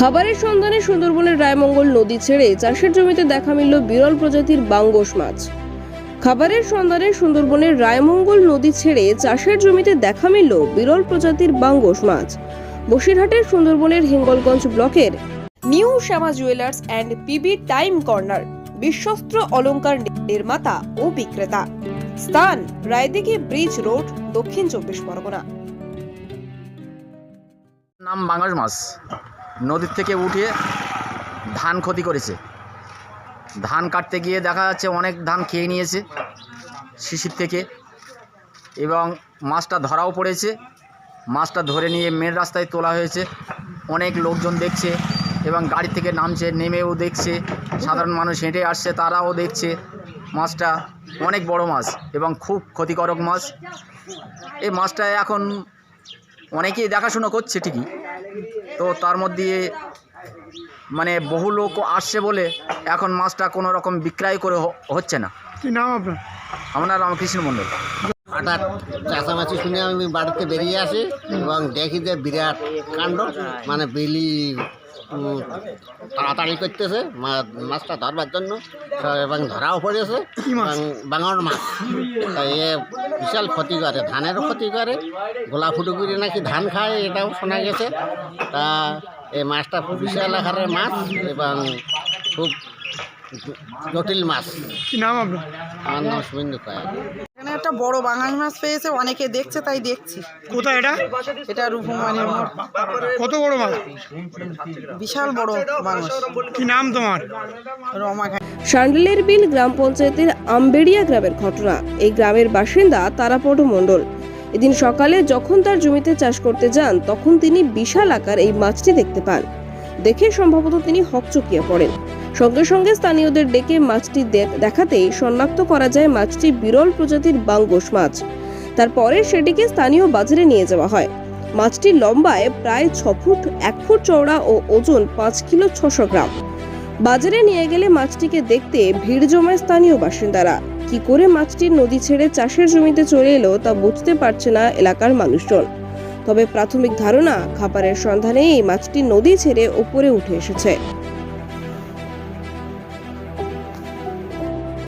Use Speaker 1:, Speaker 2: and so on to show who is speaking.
Speaker 1: খাবারের সন্ধানে সুন্দরবনের রায়মঙ্গল নদী ছেড়ে চাষের জমিতে দেখা মিলল বিরল প্রজাতির বাঙ্গোস মাছ। খাবারের সন্ধানে সুন্দরবনের রায়মঙ্গল নদী ছেড়ে চাষের জমিতে দেখা মিলল বিরল প্রজাতির বাঙ্গোস মাছ। বসিরহাটের সুন্দরবনের হিঙ্গলগঞ্জ ব্লকের new Shyama jewellers and PB time corner বিশ্বস্ত অলঙ্কার নির্মাতা ও বিক্রেতা। স্থান রায়দিঘি ব্রিজ রোড, দক্ষিণ চব্বিশ পরগনা।
Speaker 2: নাম বাংলার মাছ। নদীর থেকে উঠে ধান ক্ষতি করেছে। ধান কাটতে গিয়ে দেখা যাচ্ছে অনেক ধান খেয়ে নিয়েছে শিশির থেকে এবং মাছটা ধরাও পড়েছে। মাছটা ধরে নিয়ে মেন রাস্তায় তোলা হয়েছে। অনেক লোকজন দেখছে এবং গাড়ি থেকে নামছে, নেমেও দেখছে। সাধারণ মানুষ হেঁটে আসছে, তারাও দেখছে মাছটা। অনেক বড় মাছ এবং খুব ক্ষতিকারক মাছ। এই মাছটা এখন অনেকেই দেখাশুনো করছে ঠিকই। তো তার মধ্যে মানে বহু লোক আসছে বলে এখন মাছটা কোনো রকম বিক্রয় করে হচ্ছে না।
Speaker 3: কি নাম আপনার?
Speaker 2: আমার নাম রামকৃষ্ণ মণ্ডল।
Speaker 4: হঠাৎ চাষামাছি শুনে আমি বাড়িতে বেরিয়ে আসি এবং দেখি যে বিরাট কাণ্ড মানে বিলি তাড়াতাড়ি করতেছে মাছটা ধরবার জন্য। এবং ধরাও পড়েছে।
Speaker 3: কি মাছ?
Speaker 4: মাছ। তা এ বিশাল ক্ষতি করে ধানেরও ক্ষতি করে। গোলা ফুটো করে নাকি ধান খায় এটাও শোনা গেছে। তা এই মাছটা বিশাল আকারের মাছ এবং খুব জটিল মাছ।
Speaker 3: কি নাম আপনার?
Speaker 4: আমার নাম শুভেন্দু পায়
Speaker 5: এখানে একটা বড় বাঙালি মাছ পেয়েছে অনেকে দেখছে তাই দেখছি।
Speaker 3: কোথায় এটা?
Speaker 5: এটা রূপমানের মোড়।
Speaker 3: কত বড় মাছ?
Speaker 5: বিশাল বড় মানুষ
Speaker 3: কি নাম তোমার?
Speaker 5: রমা ঘাট।
Speaker 1: শান্ডেলের বিল গ্রাম পঞ্চায়েতের আম্বেড়িয়া গ্রামের ঘটনা। এই গ্রামের বাসিন্দা তারাপদ মণ্ডল। এদিন সকালে যখন তার জমিতে চাষ করতে যান তখন তিনি বিশাল আকার এই মাছটি দেখতে পান। দেখে সম্ভবত তিনি হকচকিয়ে পড়েন। সঙ্গে সঙ্গে স্থানীয়দের ডেকে মাছটি দেখাতেই শনাক্ত করা যায় মাছটি বিরল প্রজাতির বাঙ্গোস মাছ। তারপরে সেটিকে স্থানীয় বাজারে নিয়ে যাওয়া হয়। মাছটি লম্বায় প্রায় ছ ফুট, এক ফুট চওড়া ও ওজন পাঁচ কিলো ছশো গ্রাম। বাজারে নিয়ে গেলে মাছটিকে দেখতে ভিড় জমায় স্থানীয় বাসিন্দারা। কি করে মাছটি নদী ছেড়ে চাষের জমিতে চলে এলো তা বুঝতে পারছে না এলাকার মানুষজন। তবে প্রাথমিক ধারণা, খাবারের সন্ধানে এই মাছটি নদী ছেড়ে ওপরে উঠে এসেছে।